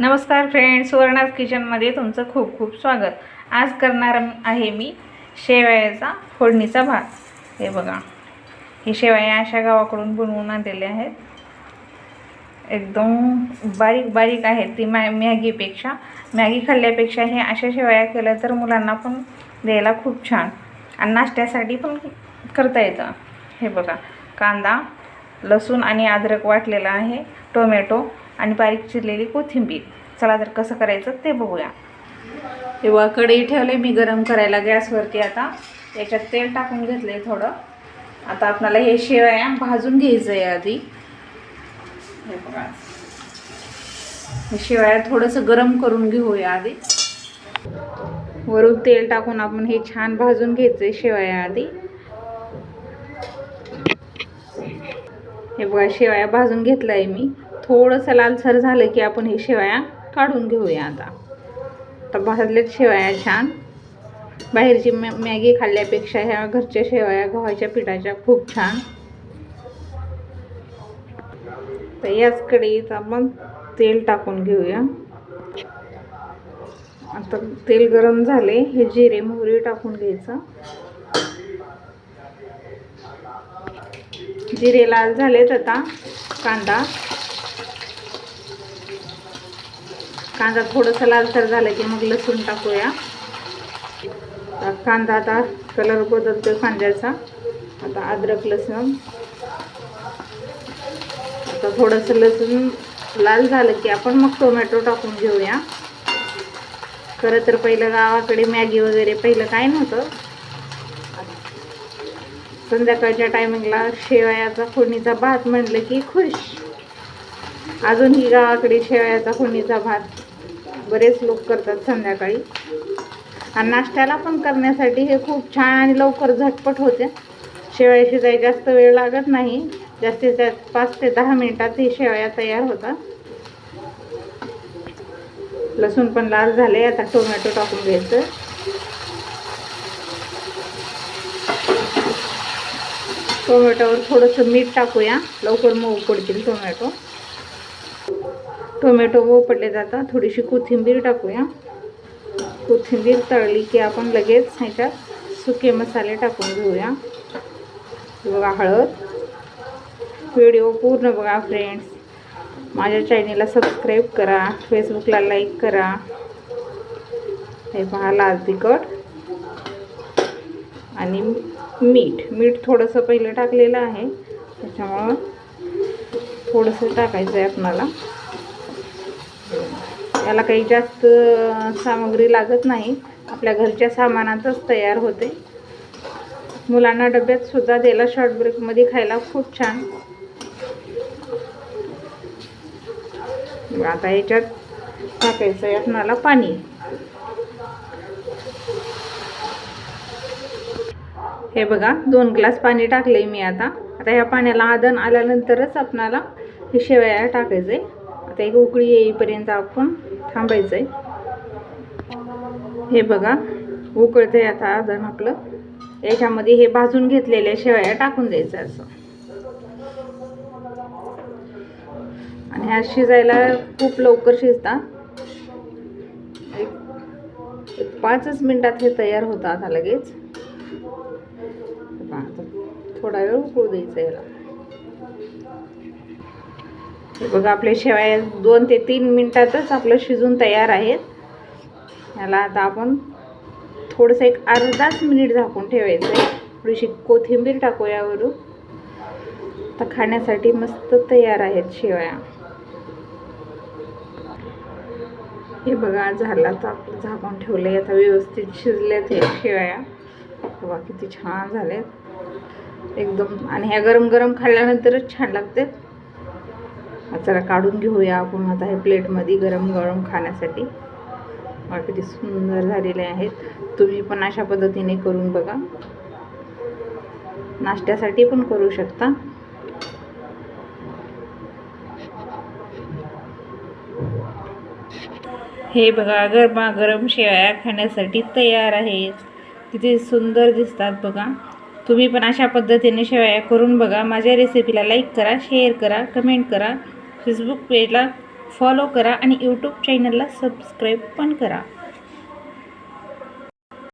नमस्कार फ्रेंड्स सुवर्णाज किचनमध्ये तुमचं खूप खूप स्वागत. आज करणार आहे मी शेवयाचा फोडणीचा भात. हे बघा हे शेवया अशा गावाकडून बनवून आलेले आहेत. एकदम बारीक बारीक आहेत ती मॅ मॅगीपेक्षा. मॅगी खाल्ल्यापेक्षा हे अशा शेवया केल्या तर मुलांना पण द्यायला खूप छान आणि नाश्त्यासाठी पण करता येतं. हे बघा कांदा लसूण आणि अद्रक वाटलेला आहे टोमॅटो. आणि बारीक चिरलेली कोथिंबीर. चला तर कसं करायचं ते बघूया. तेव्हा कढई ठेवले मी गरम करायला गॅसवरती आता. याच्यात तेल टाकून घेतलं आहे थोडं. आता आपल्याला हे शेवया भाजून घ्यायचं आहे आधी. हे बघा. शेवया थोडंसं गरम करून घेऊया आधी. वरून तेल टाकून आपण हे छान भाजून घ्यायचं आहे शेवया आधी. हे बघा शेवया भाजून घेतलं आहे मी. थोडंसं लालसर झालं की आपण हे शेवया काढून घेऊया आता. आता भाजल्यात शेवया छान. बाहेरची मॅ मॅगी खाल्ल्यापेक्षा ह्या घरच्या शेवया गव्हाच्या पिठाच्या खूप छान. तर याच कढईत आपण तेल टाकून घेऊया. आता तेल गरम झाले हे जिरे मोहरी टाकून घ्यायचं. जिरे लाल झालेत आता कांदा. कांदा थोडंसं लालसर झालं की मग लसूण टाकूया. आता कांदा आता कलर बदलतो कांद्याचा आता अद्रक लसूण. आता थोडंसं लसूण लाल झालं की आपण मग टोमॅटो टाकून घेऊया. खरं तर पहिलं गावाकडे मॅगी वगैरे पहिलं काय नव्हतं. संध्याकाळच्या टायमिंगला शेवयाचा फोडणीचा भात म्हटलं की खुश. अजूनही गावाकडे शेवयाचा फोडणीचा भात बरेच लोक करतात संध्याकाळी. आणि नाश्त्याला पण करण्यासाठी हे खूप छान आणि लवकर झटपट होते. शेवया शिजाय जास्त वेळ लागत नाही. जास्तीत जास्त पाच ते दहा मिनिटात ही शेवया तयार होतात. लसूण पण लाल झाले आता टोमॅटो टाकून घ्यायचं. टोमॅटोवर थोडंसं मीठ टाकूया. लवकर मऊ पडतील टोमॅटो. टोमॅटो मऊ जातात. थोडीशी कोथिंबीर टाकूया. कोथिंबीर तळली की आपण लगेच ह्याच्यात सुके मसाले टाकून घेऊया. बघा हळद. व्हिडिओ पूर्ण बघा फ्रेंड्स माझ्या चॅनेलला सबस्क्राईब करा. फेसबुकला लाईक करा. हे पहा लाल तिखट. आणि मीठ. मीठ थोडंसं पहिलं टाकलेलं आहे. त्याच्यामुळं थोडंसं टाकायचं आहे आपणाला. याला काही जास्त सामग्री लागत नाही. आपल्या घरच्या सामानातच तयार होते. मुलांना डब्यात सुद्धा द्यायला शॉर्ट ब्रेकमध्ये खायला खूप छान. आता याच्यात टाकायचं आहे पाणी. हे बघा दोन ग्लास पाणी टाकले मी आता. आता ह्या पाण्याला आदन आल्यानंतरच आपणाला हे शेवया टाकायचं आहे आता एक उकळी येईपर्यंत आपण थांबायचं आहे हे बघा उकळतं आहे आता आदन आपलं. याच्यामध्ये हे भाजून घेतलेल्या शेवया टाकून द्यायचं असं. आणि ह्या शिजायला खूप लवकर शिजतात एक एक पाचच मिनटात हे तयार होतं आता लगेच. थोडा वेळ उकळू द्यायचं याला. बघा आपले शेवया दोन ते तीन मिनटातच आपलं शिजून तयार आहेत. याला आता आपण थोडंसं एक अर्धाच मिनिट झाकून ठेवायचं आहे. थोडीशी कोथिंबीर टाकू यावरून. आता खाण्यासाठी मस्त तयार आहेत शेवया. हे बघा झाला तर आपलं झाकून ठेवलं आता व्यवस्थित शिजल्यात हे शेवया. बघा किती छान झालेत एकदम आणि ह्या गरम गरम खाल्ल्यानंतरच छान लागतात. जरा काढून घेऊया आपण आता हे प्लेटमध्ये गरम गरम खाण्यासाठी. किती सुंदर झालेले आहेत. तुम्ही पण अशा पद्धतीने करून बघा. नाश्त्यासाठी पण करू शकता. हे बघा गरमा गरम शेवया खाण्यासाठी तयार आहेत. किती सुंदर दिसतात बघा. तुम्ही पण अशा पद्धतीने शेवया करून बघा. माझ्या रेसिपीला लाईक करा शेअर करा कमेंट करा. फेसबुक पेजला फॉलो करा आणि यूट्यूब चॅनलला सबस्क्राईब पण करा.